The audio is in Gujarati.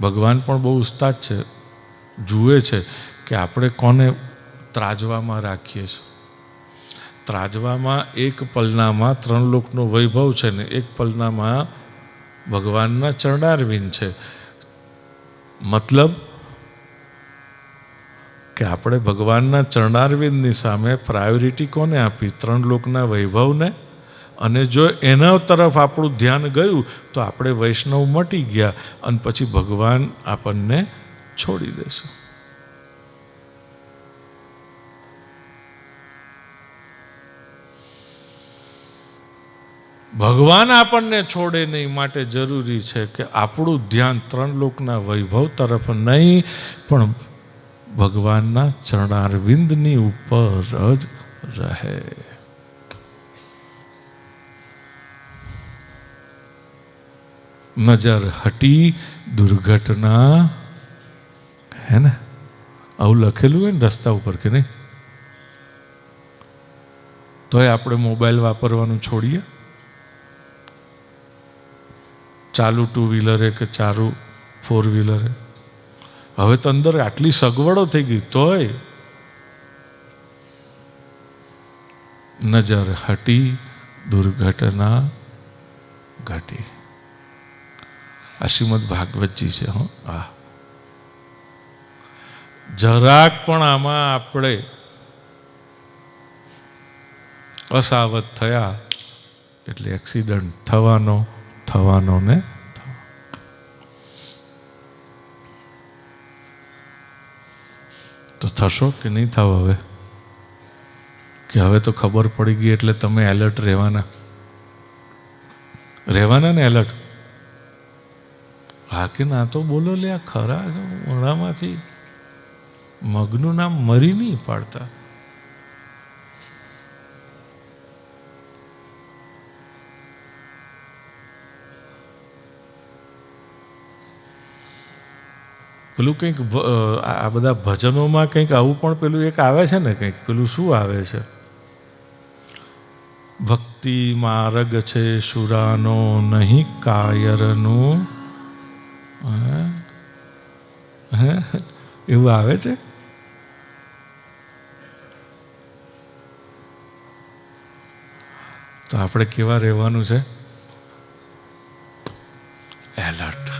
ભગવાન પણ બહુ ઉસ્તાદ છે, જુએ છે કે આપણે કોને ત્રાજવામાં રાખીએ છીએ. ત્રાજવામાં એક પલનામાં ત્રણ લોકનો વૈભવ છે ને એક પલનામાં ભગવાનના ચરણારવિંદ છે. મતલબ કે આપણે ભગવાનના ચરણારવિંદની સામે પ્રાયોરિટી કોને આપી? ત્રણ લોકના વૈભવને અને જો એના તરફ આપણું ધ્યાન ગયું, તો આપણે વૈષ્ણવ મટી ગયા અને પછી ભગવાન આપણને છોડી દેશે. ભગવાન આપણને છોડે નહીં માટે જરૂરી છે કે આપણું ધ્યાન ત્રણ લોકના વૈભવ તરફ નહીં, પણ ભગવાનના ચરણારવિંદની ઉપર જ રહે. નજર હટી દુર્ઘટના. હે ને? આવું લખેલું હોય ને રસ્તા ઉપર કે નહીં? તોય આપણે મોબાઈલ વાપરવાનું છોડીએ. ચાલુ ટુ વ્હીલરે કે ચાલુ ફોર વ્હીલરે હવે તો અંદર આટલી સગવડો થઈ ગઈ તોય નજર હટી દુર્ઘટના ઘટી. આ શ્રીમદ ભાગવતજી છે, હો. આ. જરાક પણ આમાં આપણે અસાવધ થયા એટલે એક્સિડન્ટ થવાનો થવાનો ને તો થશો કે નહીં થાવ હવે? કે હવે તો ખબર પડી ગઈ એટલે તમે એલર્ટ રહેવાના. રહેવાના ને એલર્ટ હા ના તો બોલો લે આ ખરા છે મગનું નામ મરી નહીં પાડતા. પેલું કંઈક આ બધા ભજનોમાં કંઈક આવું પણ પેલું એક આવે છે ને કંઈક, પેલું શું આવે છે? ભક્તિ માર્ગ છે સુરાનો નહીં કાયરનું? એવું આવે છે? તો આપણે કેવા રહેવાનું છે? એલર્ટ